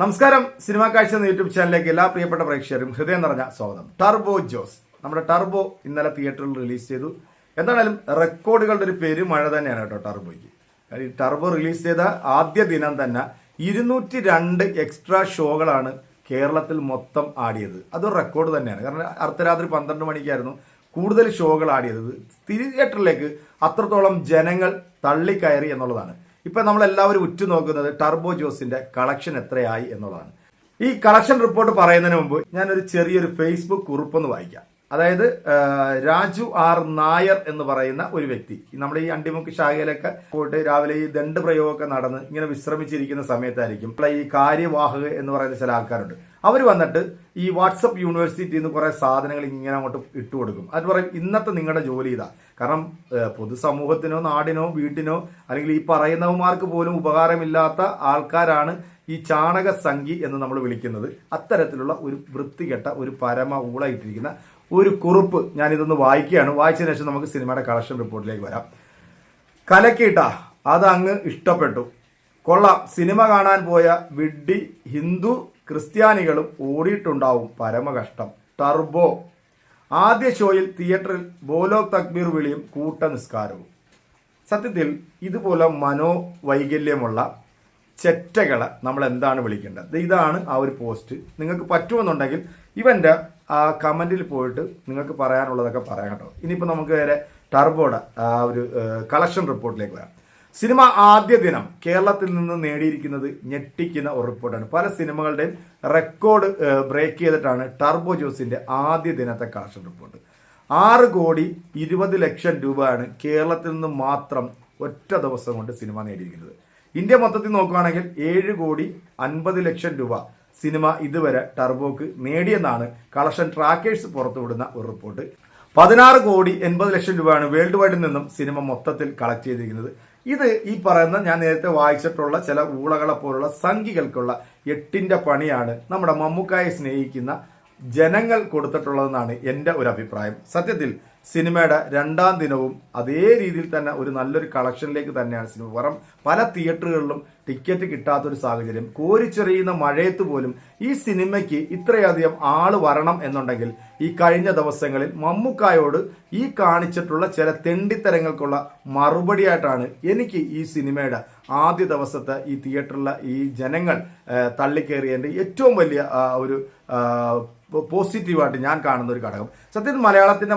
നമസ്കാരം. സിനിമാ കാഴ്ച എന്ന യൂട്യൂബ് ചാനലിലേക്ക് എല്ലാ പ്രിയപ്പെട്ട പ്രേക്ഷകരും ഹൃദയം നിറഞ്ഞ സ്വാഗതം. ടർബോ ജോസ്. നമ്മുടെ ടർബോ ഇന്നലെ തിയേറ്ററിൽ റിലീസ് ചെയ്തു. എന്താണേലും റെക്കോർഡുകളുടെ ഒരു പേര് മഴ തന്നെയാണ് കേട്ടോ ടർബോയ്ക്ക്. കാര്യം ടർബോ റിലീസ് ചെയ്ത ആദ്യ ദിനം തന്നെ ഇരുന്നൂറ്റി രണ്ട് എക്സ്ട്രാ ഷോകളാണ് കേരളത്തിൽ മൊത്തം ആടിയത്. അതൊരു റെക്കോർഡ് തന്നെയാണ്. കാരണം അർദ്ധരാത്രി പന്ത്രണ്ട് മണിക്കായിരുന്നു കൂടുതൽ ഷോകൾ ആടിയത്. തിയേറ്ററിലേക്ക് അത്രത്തോളം ജനങ്ങൾ തള്ളിക്കയറി എന്നുള്ളതാണ്. ഇപ്പൊ നമ്മളെല്ലാവരും ഉറ്റുനോക്കുന്നത് ടർബോ ജോസിന്റെ കളക്ഷൻ എത്രയായി എന്നുള്ളതാണ്. ഈ കളക്ഷൻ റിപ്പോർട്ട് പറയുന്നതിന് മുമ്പ് ഞാനൊരു ചെറിയൊരു ഫേസ്ബുക്ക് കുറിപ്പൊന്ന് വായിക്കാം. അതായത് രാജു ആർ നായർ എന്ന് പറയുന്ന ഒരു വ്യക്തി. നമ്മുടെ ഈ അണ്ടിമുക്ക് ശാഖയിലൊക്കെ പോയിട്ട് രാവിലെ ഈ ദണ്ഡ് പ്രയോഗമൊക്കെ നടന്ന് ഇങ്ങനെ വിശ്രമിച്ചിരിക്കുന്ന സമയത്തായിരിക്കും. ഈ കാര്യവാഹക എന്ന് പറയുന്ന ചില ആൾക്കാരുണ്ട്. അവർ വന്നിട്ട് ഈ വാട്സപ്പ് യൂണിവേഴ്സിറ്റിയിൽ നിന്ന് കുറെ സാധനങ്ങൾ ഇങ്ങനെ അങ്ങോട്ട് ഇട്ടു കൊടുക്കും. അത് പറയും ഇന്നത്തെ നിങ്ങളുടെ ജോലി ഇതാ. കാരണം പൊതുസമൂഹത്തിനോ നാടിനോ വീട്ടിനോ അല്ലെങ്കിൽ ഈ പറയുന്നവന്മാർക്ക് പോലും ഉപകാരമില്ലാത്ത ആൾക്കാരാണ് ഈ ചാണക സംഖി എന്ന് നമ്മൾ വിളിക്കുന്നത്. അത്തരത്തിലുള്ള ഒരു വൃത്തികെട്ട ഒരു പരമ ഊളയിട്ടിരിക്കുന്ന ഒരു കുറിപ്പ് ഞാൻ ഇതൊന്ന് വായിക്കുകയാണ്. വായിച്ചതിന് ശേഷം നമുക്ക് സിനിമയുടെ കളക്ഷൻ റിപ്പോർട്ടിലേക്ക് വരാം. കലക്കിട്ട അത് അങ്ങ് ഇഷ്ടപ്പെട്ടു. കൊള്ളാം. സിനിമ കാണാൻ പോയ വിഡ്ഢി ഹിന്ദു ക്രിസ്ത്യാനികളും ഓടിയിട്ടുണ്ടാവും പരമകഷ്ടം. ടർബോ. ആദ്യ ഷോയിൽ തിയേറ്ററിൽ ബോലോ തക്ബീർ വിളിയും കൂട്ട നിസ്കാരവും സത്യത്തിൽ ഇതുപോലെ മനോവൈകല്യമുള്ള ചെറ്റകളെ നമ്മൾ എന്താണ് വിളിക്കേണ്ടത് ഇതാണ് ആ ഒരു പോസ്റ്റ്. നിങ്ങൾക്ക് പറ്റുമെന്നുണ്ടെങ്കിൽ ഇവന്റെ ആ കമന്റിൽ പോയിട്ട് നിങ്ങൾക്ക് പറയാനുള്ളതൊക്കെ പറയാം കേട്ടോ. ഇനിയിപ്പോൾ നമുക്ക് നേരെ ടർബോയുടെ ആ ഒരു കളക്ഷൻ റിപ്പോർട്ടിലേക്ക് വരാം. സിനിമ ആദ്യ ദിനം കേരളത്തിൽ നിന്ന് നേടിയിരിക്കുന്നത് ഞെട്ടിക്കുന്ന ഒരു റിപ്പോർട്ടാണ്. പല സിനിമകളുടെയും റെക്കോർഡ് ബ്രേക്ക് ചെയ്തിട്ടാണ് ടർബോ ജോസിന്റെ ആദ്യ ദിനത്തെ കളക്ഷൻ റിപ്പോർട്ട്. ആറ് കോടി ഇരുപത് ലക്ഷം രൂപയാണ് കേരളത്തിൽ നിന്ന് മാത്രം ഒറ്റ ദിവസം കൊണ്ട് സിനിമ നേടിയിരിക്കുന്നത്. ഇന്ത്യ മൊത്തത്തിൽ നോക്കുകയാണെങ്കിൽ ഏഴ് കോടി അൻപത് ലക്ഷം രൂപ സിനിമ ഇതുവരെ ടർബോക്ക് നേടിയെന്നാണ് കളക്ഷൻ ട്രാക്കേഴ്സ് പുറത്തുവിടുന്ന ഒരു റിപ്പോർട്ട്. പതിനാറ് കോടി എൺപത് ലക്ഷം രൂപയാണ് വേൾഡ് വൈഡിൽ നിന്നും സിനിമ മൊത്തത്തിൽ കളക്ട് ചെയ്തിരിക്കുന്നത്. ഇത് ഈ പറയുന്ന ഞാൻ നേരത്തെ വായിച്ചിട്ടുള്ള ചില ഊളകളെ പോലുള്ള സംഖ്യകൾക്കുള്ള എട്ടിന്റെ പണിയാണ് നമ്മുടെ മമ്മൂക്കായെ സ്നേഹിക്കുന്ന ജനങ്ങൾ കൊടുത്തിട്ടുള്ളതെന്നാണ് എന്റെ ഒരു അഭിപ്രായം. സത്യത്തിൽ സിനിമയുടെ രണ്ടാം ദിനവും അതേ രീതിയിൽ തന്നെ ഒരു നല്ലൊരു കളക്ഷനിലേക്ക് തന്നെയാണ് സിനിമ. വെറും പല തിയേറ്ററുകളിലും ടിക്കറ്റ് കിട്ടാത്തൊരു സാഹചര്യം. കോരിച്ചെറിയുന്ന മഴയത്ത് പോലും ഈ സിനിമയ്ക്ക് ഇത്രയധികം ആൾ വരണം എന്നുണ്ടെങ്കിൽ ഈ കഴിഞ്ഞ ദിവസങ്ങളിൽ മമ്മൂക്കായോട് ഈ കാണിച്ചിട്ടുള്ള ചില തെണ്ടിത്തരങ്ങൾക്കുള്ള മറുപടിയായിട്ടാണ് എനിക്ക് ഈ സിനിമയുടെ ആദ്യ ദിവസത്തെ ഈ തിയേറ്ററിലെ ഈ ജനങ്ങൾ തള്ളിക്കേറിയതിന്റെ ഏറ്റവും വലിയ ഒരു പോസിറ്റീവായിട്ട് ഞാൻ കാണുന്ന ഒരു ഘടകം. സത്യത്തിൽ മലയാളത്തിന്റെ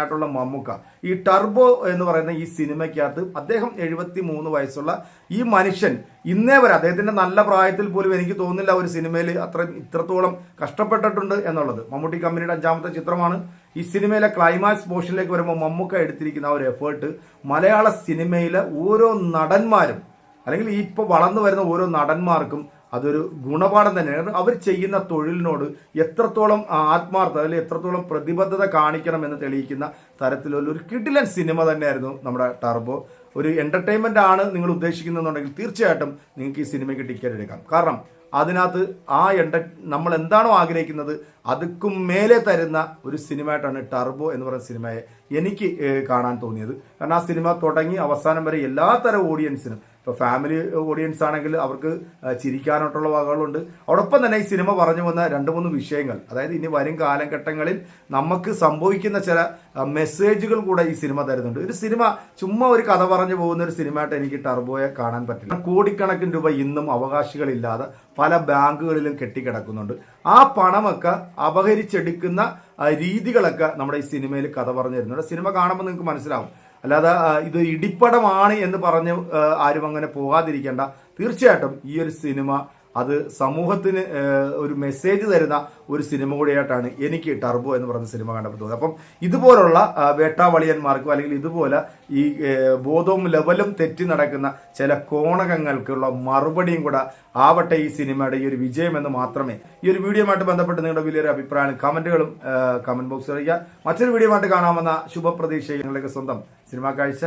മഹാനടനായിട്ടുള്ള മമ്മൂക്ക. ഈ ടർബോ എന്ന് പറയുന്ന ഈ സിനിമയ്ക്കകത്ത് അദ്ദേഹം എഴുപത്തി മൂന്ന് വയസ്സുള്ള ഈ മനുഷ്യൻ ഇന്നേ വരെ അദ്ദേഹത്തിന്റെ നല്ല പ്രായത്തിൽ പോലും എനിക്ക് തോന്നുന്നില്ല ഒരു സിനിമയിൽ അത്ര ഇത്രത്തോളം കഷ്ടപ്പെട്ടിട്ടുണ്ട് എന്നുള്ളത്. മമ്മൂട്ടി കമ്പനിയുടെ അഞ്ചാമത്തെ ചിത്രമാണ്. ഈ സിനിമയിലെ ക്ലൈമാക്സ് പോർഷനിലേക്ക് വരുമ്പോൾ മമ്മൂക്ക എടുത്തിരിക്കുന്ന ആ ഒരു എഫേർട്ട് മലയാള സിനിമയിലെ ഓരോ നടന്മാരും അല്ലെങ്കിൽ ഇപ്പോൾ വളർന്നു വരുന്ന ഓരോ നടന്മാർക്കും അതൊരു ഗുണപാഠം തന്നെയാണ്. അവർ ചെയ്യുന്ന തൊഴിലിനോട് എത്രത്തോളം ആത്മാർത്ഥ അല്ലെങ്കിൽ എത്രത്തോളം പ്രതിബദ്ധത കാണിക്കണം എന്ന് തെളിയിക്കുന്ന തരത്തിലുള്ള ഒരു കിടിലൻ സിനിമ തന്നെയായിരുന്നു നമ്മുടെ ടർബോ. ഒരു എന്റർടൈൻമെന്റ് ആണ് നിങ്ങൾ ഉദ്ദേശിക്കുന്നുണ്ടെങ്കിൽ തീർച്ചയായിട്ടും നിങ്ങൾക്ക് ഈ സിനിമയ്ക്ക് ടിക്കറ്റ് എടുക്കാം. കാരണം അതിനകത്ത് ആ എന്റ നമ്മൾ എന്താണോ ആഗ്രഹിക്കുന്നത് അതുക്കും മേലെ തരുന്ന ഒരു സിനിമയായിട്ടാണ് ടർബോ എന്ന് പറയുന്ന സിനിമയെ എനിക്ക് കാണാൻ തോന്നിയത്. കാരണം ആ സിനിമ തുടങ്ങി അവസാനം വരെ എല്ലാ തരം ഓഡിയൻസിനും ഇപ്പോൾ ഫാമിലി ഓഡിയൻസ് ആണെങ്കിൽ അവർക്ക് ചിരിക്കാനായിട്ടുള്ള വകകളുണ്ട്. അതോടൊപ്പം തന്നെ ഈ സിനിമ പറഞ്ഞു വന്ന രണ്ട് മൂന്ന് വിഷയങ്ങൾ അതായത് ഇനി വരും കാലഘട്ടങ്ങളിൽ നമുക്ക് സംഭവിക്കുന്ന ചില മെസ്സേജുകൾ കൂടെ ഈ സിനിമ തരുന്നുണ്ട്. ഒരു സിനിമ ചുമ്മാ ഒരു കഥ പറഞ്ഞു പോകുന്ന ഒരു സിനിമയായിട്ട് എനിക്ക് ടർബോയെ കാണാൻ പറ്റില്ല. കോടിക്കണക്കിന് രൂപ ഇന്നും അവകാശികളില്ലാതെ പല ബാങ്കുകളിലും കെട്ടിക്കിടക്കുന്നുണ്ട്. ആ പണമൊക്കെ അപഹരിച്ചെടുക്കുന്ന രീതികളൊക്കെ നമ്മുടെ ഈ സിനിമയിൽ കഥ പറഞ്ഞു തരുന്നുണ്ട് സിനിമ കാണുമ്പോൾ നിങ്ങൾക്ക് മനസ്സിലാവും. അല്ലാതെ ഇത് ഇടിപ്പടമാണ് എന്ന് പറഞ്ഞ് ആരും അങ്ങനെ പോകാതിരിക്കേണ്ട. തീർച്ചയായിട്ടും ഈ ഒരു സിനിമ അത് സമൂഹത്തിന് ഒരു മെസ്സേജ് തരുന്ന ഒരു സിനിമ കൂടിയായിട്ടാണ് എനിക്ക് ടർബോ എന്ന് പറയുന്ന സിനിമ കണ്ടപ്പോൾ തോന്നുന്നത് അപ്പം ഇതുപോലുള്ള വേട്ടാവളിയന്മാർക്കും അല്ലെങ്കിൽ ഇതുപോലെ ഈ ബോധവും ലെവലും തെറ്റി നടക്കുന്ന ചില കോണകങ്ങൾക്കുള്ള മറുപടിയും കൂടെ ആവട്ടെ ഈ സിനിമയുടെ ഈ ഒരു വിജയം എന്ന് മാത്രമേ. ഈ ഒരു വീഡിയോയുമായിട്ട് ബന്ധപ്പെട്ട് നിങ്ങളുടെ വലിയൊരു അഭിപ്രായം കമന്റുകളും കമന്റ് ബോക്സ് അറിയിക്കുക. മറ്റൊരു വീഡിയോ ആയിട്ട് കാണാമെന്ന ശുഭപ്രതീക്ഷ നിങ്ങളുടെയൊക്കെ സ്വന്തം സിനിമാ കാഴ്ച.